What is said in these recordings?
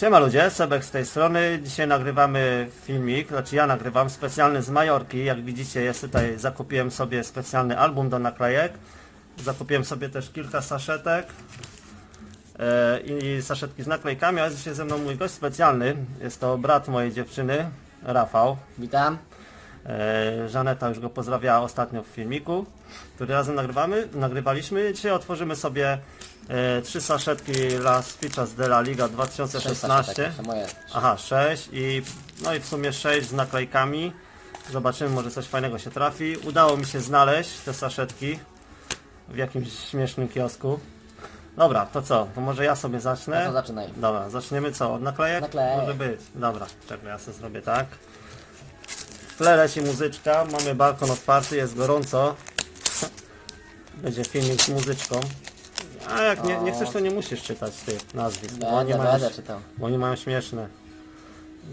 Siema ludzie, Sebek z tej strony. Dzisiaj nagrywamy filmik, znaczy ja nagrywam specjalny z Majorki. Jak widzicie jest tutaj, zakupiłem sobie specjalny album do naklejek. Zakupiłem sobie też kilka saszetek e, i saszetki z naklejkami, a jest dzisiaj ze mną mój gość specjalny. Jest to brat mojej dziewczyny, Rafał. Witam. E, Żaneta już go pozdrawiała ostatnio w filmiku, który razem nagrywamy, nagrywaliśmy. Dzisiaj otworzymy sobie e, trzy saszetki Las Fichas de la Liga 2016. To moje. Aha, 6 i no i w sumie 6 z naklejkami. Zobaczymy, może coś fajnego się trafi. Udało mi się znaleźć te saszetki w jakimś śmiesznym kiosku. Dobra, to co? To może ja sobie zacznę. No to zaczynaj. Dobra, zaczniemy co? Od naklejek? Naklejek. Może być. Dobra, czekaj, ja sobie zrobię tak. W tle leci muzyczka, mamy balkon otwarty, jest gorąco. Będzie filmik z muzyczką. A jak nie, nie chcesz, to nie musisz czytać tych nazwisk, bo oni Będę, mają, będę czytał. bo oni mają śmieszne.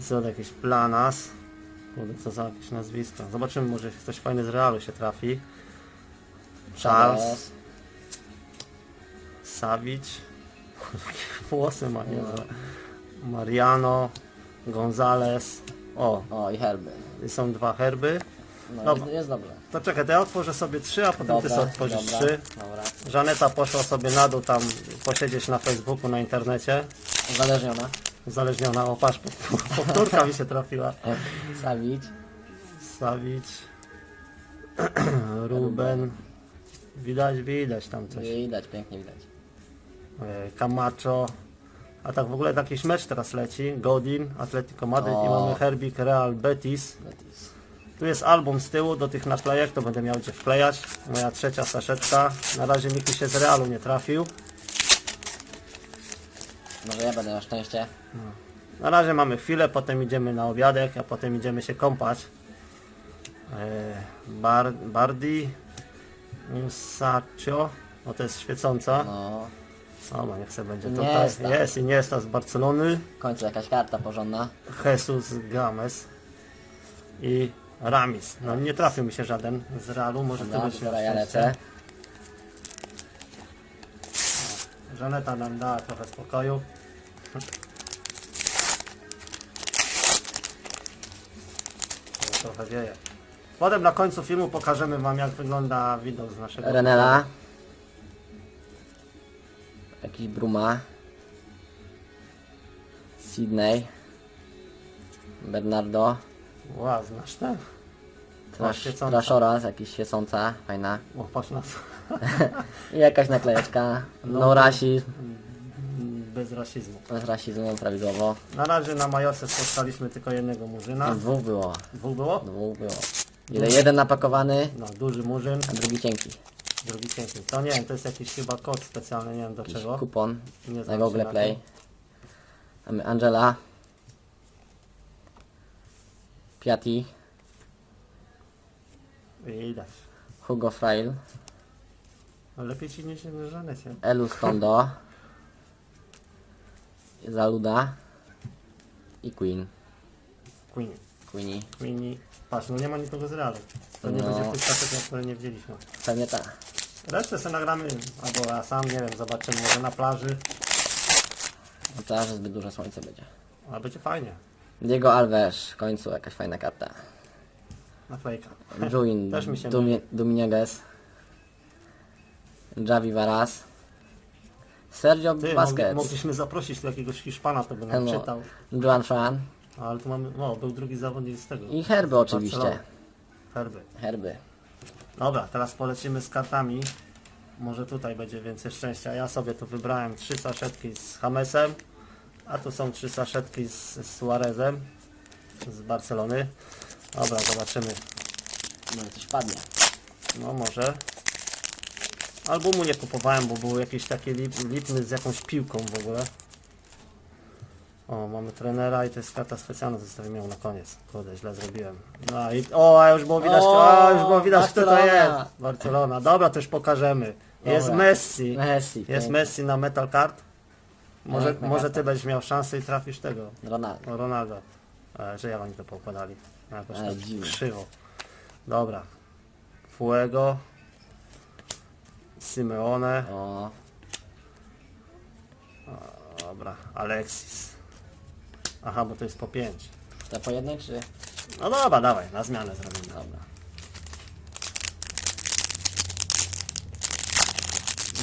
Są jakieś planas. Kurde, co za jakieś nazwisko. Zobaczymy, może coś fajne z realu się trafi. Charles. Savic. Włosy ma, nie? Mariano, Gonzales. O, O, i herby. i są dwa herby. No, Dobra. jest, jest dobrze. To czekaj, to ja otworzę sobie trzy, a potem ty Dobra, sobie otworzysz dobra, trzy. dobra. Żaneta poszła sobie na dół tam posiedzieć na Facebooku, na internecie. Uzależniona. Uzależniona, o patrz, powtórka mi się trafiła. Savic. Savic, Ruben, widać, widać tam coś. Widać, pięknie widać. E, Camacho, a tak w ogóle jakiś mecz teraz leci, Godin, Atletico Madryt i O. mamy Herbik Real Betis. Betis. Tu jest album z tyłu do tych naklejek, to będę miał gdzie wklejać. Moja trzecia saszetka. Na razie nikt mi się z Realu nie trafił. Może ja będę miał szczęście. Na razie mamy chwilę, potem idziemy na obiadek, a potem idziemy się kąpać. E, Bar, Bardi, Musaccio, no to jest świecąca. No, O, no niech sobie będzie Nie tutaj. jest tam. Jest i nie jest ta z Barcelony. w końcu jakaś karta porządna. Jesus Games i Ramis. No nie trafił mi się żaden z Realu, może to Dobra, być teraz ja lecę. Żaneta nam dała trochę spokoju. No, Trochę wieje. Potem na końcu filmu pokażemy Wam jak wygląda widok z naszego Renela. Jakiś Bruma. Sydney. Bernardo. Ła, znasz ten? Trash, świecąca. Trashoras, jakiś świecąca, fajna. O, patrz na to. I jakaś naklejeczka. No. No rasizm. Bez rasizmu. Bez rasizmu prawidłowo. Na razie na Majorce spotkaliśmy tylko jednego murzyna. Dwóch było. Dwóch było? Dwóch było. Ile jeden napakowany, No, duży murzyn, a drugi cienki. drugi piękny. To nie wiem, to jest jakiś chyba kod specjalny, nie wiem do Jakiś czego. kupon Nie na Google Play. Mamy Angela. Piatti. Widać. Hugo Frail. No, lepiej ci niż Żanecie. Elu Stondo. Zaluda. I Queen. Queen. Queenie. Queenie. Patrz, no nie ma nikogo z realu. To nie No. będzie w tych paczek, które nie wzięliśmy. Pewnie ta. Resztę sobie nagramy, albo ja sam, nie wiem, zobaczymy może na plaży. Na plaży zbyt duże słońce będzie. A będzie fajnie. Diego Alves. W końcu jakaś fajna karta. Na fejka. Juin. Też mi się Dumi- Dominguez. Javi Varas. Sergio Ty, Busquets. mogliśmy zaprosić tu jakiegoś Hiszpana, to by nam No. czytał. Juan Fran. Ale tu mamy, no, był drugi zawodnik z tego. I herby oczywiście. Barcelony. Herby. Herby. Dobra, teraz polecimy z kartami. Może tutaj będzie więcej szczęścia. Ja sobie tu wybrałem trzy saszetki z Hamesem, a tu są trzy saszetki z, z Suarezem z Barcelony. Dobra, zobaczymy. Może coś padnie. No może. Albumu nie kupowałem, bo był jakiś taki lip, lipny z jakąś piłką w ogóle. O, mamy trenera i to jest karta specjalna, zostawimy ją na koniec. Kurde, źle zrobiłem. No i, o, a już było widać, O, a już było widać kto to Barcelona. jest. Barcelona. Dobra, to już pokażemy. Jest. Messi. Messi. Jest pięknie. Messi na Metal Card. Może, może ty będziesz miał szansę i trafisz tego. Ronaldo. Ronaldo. E, że jak oni to poukładali? Jakoś Ale tak krzywo. Dobra. Fuego. Simeone. O, Dobra. Alexis. Aha, bo to jest po 5. To po jednej czy... No dobra, dawaj, na zmianę zrobimy. Dobra.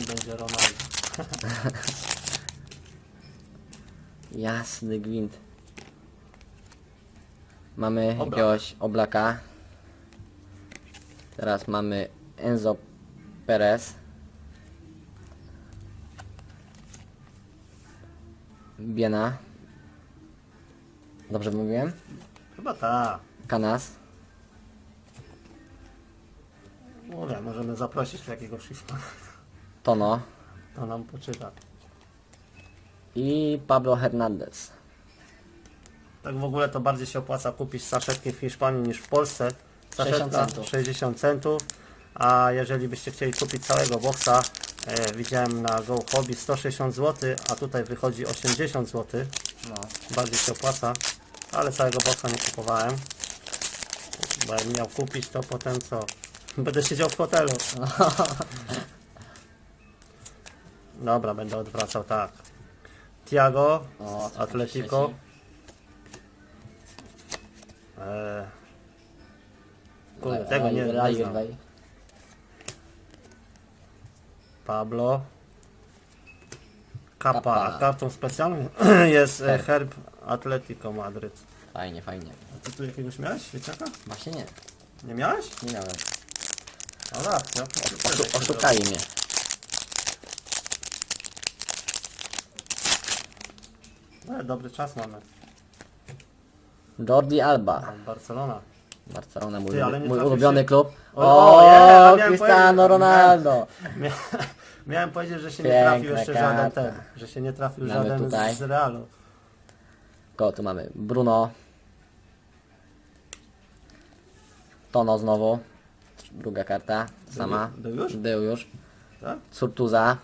I będzie Ronaldo. Jasny gwint. Mamy Oblak. jakiegoś oblaka. Teraz mamy Enzo Perez. Biena. Dobrze mówiłem? Chyba tak. Kanas. Mówię, możemy zaprosić tu jakiegoś Hiszpana. Tono. To nam poczyta. I Pablo Hernandez. Tak w ogóle to bardziej się opłaca kupić saszetki w Hiszpanii niż w Polsce. 60 Saszetka centów. 60 centów. A jeżeli byście chcieli kupić całego boksa, e, widziałem na Go Hobby 160 zł, a tutaj wychodzi 80 zł. No. Bardziej się opłaca, ale całego boksa nie kupowałem. Bo jak miał kupić, to potem co? Będę siedział w hotelu. Dobra, będę odwracał tak. Tiago O, Atletico. Eee, kurde, tego nie, nie znam. Pablo. Kapa. Kappa. A kartą specjalną jest e, Herb. herb Atletico Madryt. Fajnie, fajnie. A ty tu jakiegoś miałeś? Świeciaka? Właśnie nie. Nie miałeś? Nie miałem. O racja. Oszu- oszukali mnie. No, dobry czas mamy. Jordi Alba. Barcelona. Barcelona, mój, Ty, ale nie mój trafisz ulubiony się- klub. O, O, miałem Cristiano powiedzieć- Ronaldo. Mia miałem powiedzieć, że się nie Piękna trafił jeszcze żaden karta. ten. Że się nie trafił Mamy żaden tutaj. z Realu. Kogo tu mamy? Bruno. Tono znowu. Druga karta. Sama. Był już? Był już. Tak? Surtuza.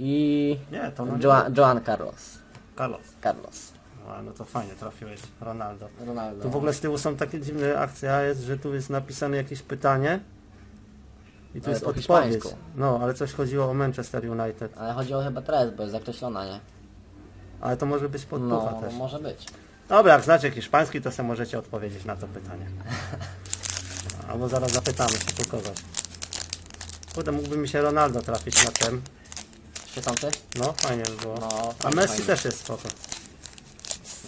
I... Nie, to no nie Joan, Carlos. Carlos. Carlos. A, no to fajnie trafiłeś. Ronaldo. Ronaldo. Tu w ogóle z tyłu są takie dziwne akcja, jest, że tu jest napisane jakieś pytanie. I tu Ale jest po odpowiedź. hiszpańsku. No, ale coś chodziło o Manchester United. Ale chodzi o chyba teraz, bo jest zakreślona, nie? Ale to może być podpucha No, też. może być. Dobra, jak znacie hiszpański, to sobie możecie odpowiedzieć na to pytanie. Albo zaraz zapytamy się tu kogoś. Kurde, mógłby mi się Ronaldo trafić na ten. Świecący? No, fajnie by było. No, A fajnie, Messi fajnie. też jest spoko.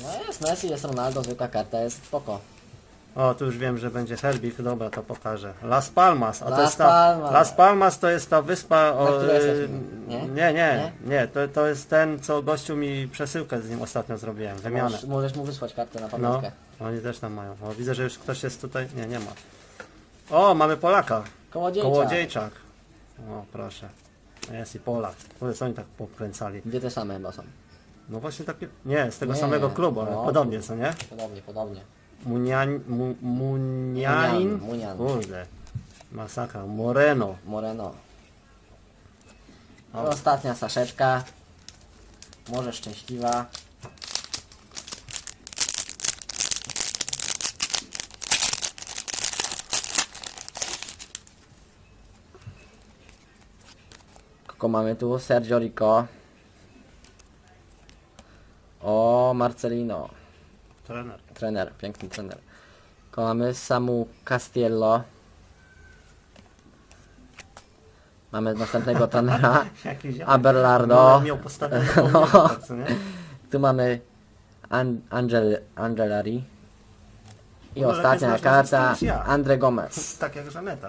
No jest Messi, jest Ronaldo, zwykła karta, jest spoko. O, tu już wiem, że będzie Herbik, dobra, to pokażę. Las Palmas, a to Las jest ta, Palmas. Las Palmas to jest ta wyspa o, której jesteśmy? Nie? nie, nie, nie, to, to jest ten, co gościu mi przesyłkę z nim ostatnio zrobiłem, wymianę. Możesz, możesz mu wysłać kartę na No, pamiątkę. oni też tam mają. O, widzę, że już ktoś jest tutaj, nie, nie ma. O, mamy Polaka, Kołodziejczak. Kołodziejczak. O, proszę. Jest i Polak. Kurde, co oni tak pokręcali? Dwie te same chyba są. No właśnie takie, nie, z tego Nie, samego klubu, ale no. podobnie, co nie? Podobnie, podobnie. Munianin, mu, Munianin, Munian, Munian. kurde, masakra, Moreno. Moreno. O. Ostatnia saszeczka. Może szczęśliwa. Kogo mamy tu? Sergio Rico. O, Marcelino. Trener. Trener, piękny trener. Kogo mamy? Samu Castiello. Mamy następnego trenera. Jakiś Abelardo. No, miał No. nie? Tu mamy An Angel Angelari. I ostatnia karta ja. Andre Gomez. Tak jak Żaneta.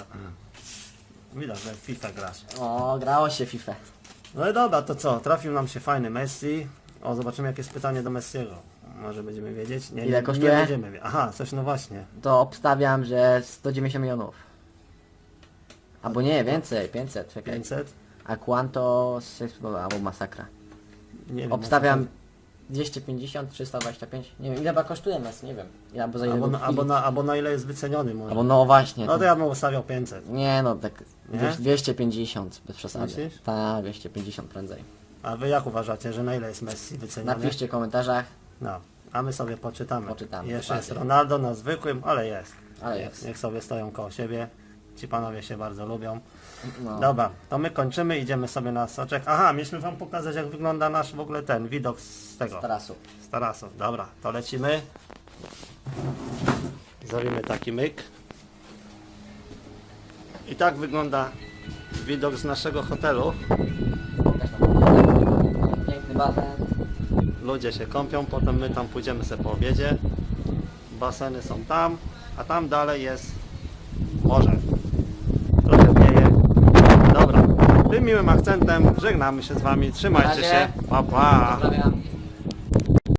Widać, że w FIFA grasz. O, grało się FIFA. No i dobra, to co? Trafił nam się fajny Messi. O, zobaczymy jakie jest pytanie do Messiego. Może będziemy wiedzieć? Nie, Ile nie, kosztuje? nie będziemy wiedzieć. Aha, coś no właśnie. To obstawiam, że 190 milionów. Albo nie, więcej, 500, czekaj. 500? A Quanto, albo masakra. Nie wiem. Obstawiam 250, 325, nie wiem ile chyba kosztuje nas, nie wiem. Albo za ile Albo na, albo, na, albo na ile jest wyceniony może. Albo no właśnie. No to ja bym ustawiał 500. Nie no, tak Nie? 250 bez przesady. Myślisz? Tak, 250 prędzej. A wy jak uważacie, że na ile jest Messi wyceniony? Napiszcie w komentarzach, No, a my sobie poczytamy. Poczytamy, Jeszcze jest dokładnie. Ronaldo na zwykłym, ale jest. ale jest. Niech sobie stoją koło siebie. Ci panowie się bardzo lubią. No. Dobra, to my kończymy, idziemy sobie na soczek. Aha, mieliśmy wam pokazać jak wygląda nasz w ogóle ten widok z tego. Z tarasu. Z tarasu. Dobra, to lecimy. Zrobimy taki myk. I tak wygląda widok z naszego hotelu. Piękny basen. Ludzie się kąpią, potem my tam pójdziemy sobie po obiedzie. Baseny są tam, a tam dalej jest morze. Trochę wieje. Dobra, tym miłym akcentem żegnamy się z wami. Trzymajcie Na razie. się. Pa, pa. Pozdrawiam.